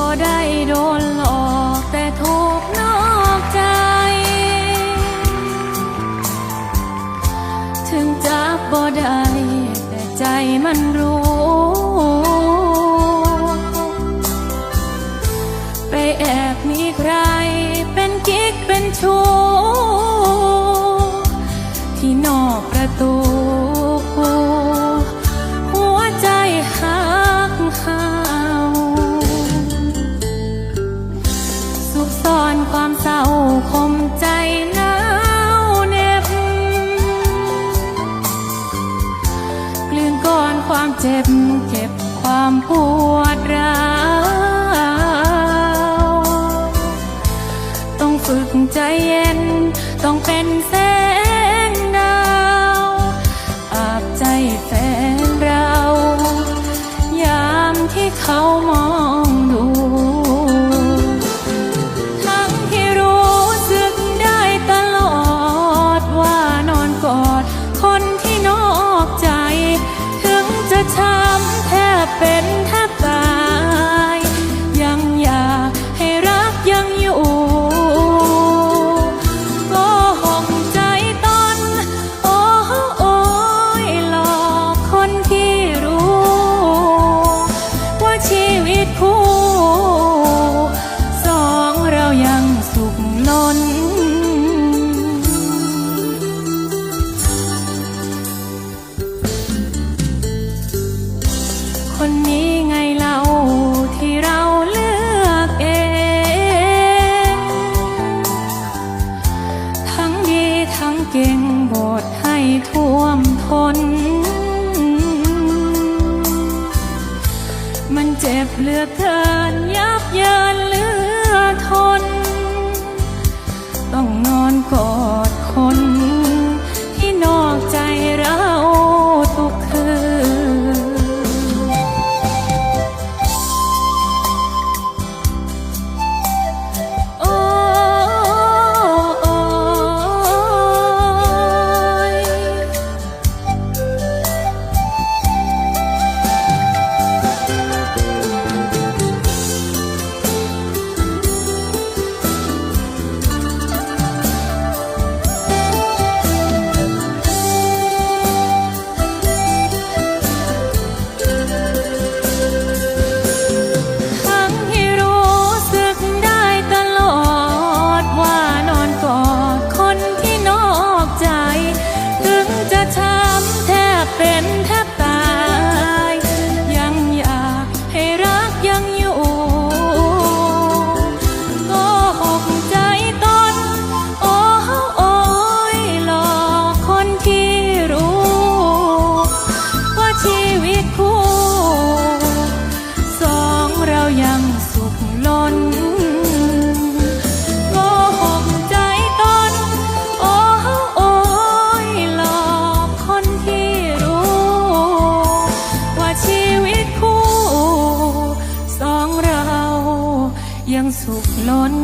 บ่ได้โดนหลอกแต่ถูกนอกใจ ถึงจับบ่ได้แต่ใจมันรู้ ไปแอบมีใครเป็นกิ๊กเป็นชู้ที่นอกประตู เจ็บเก็บความปวดร้าวต้องฝึกใจเย็น ต้องเป็นแสงดาวอาบใจแฟนเรา ยามที่เขามอง คนนี้ไงเราที่เราเลือกเอง ทั้งดีทั้งเก่งบทให้ท่วมทน มันเจ็บเหลือเกินยับเยินเหลือทน ต้องนอนกอด สุขล้น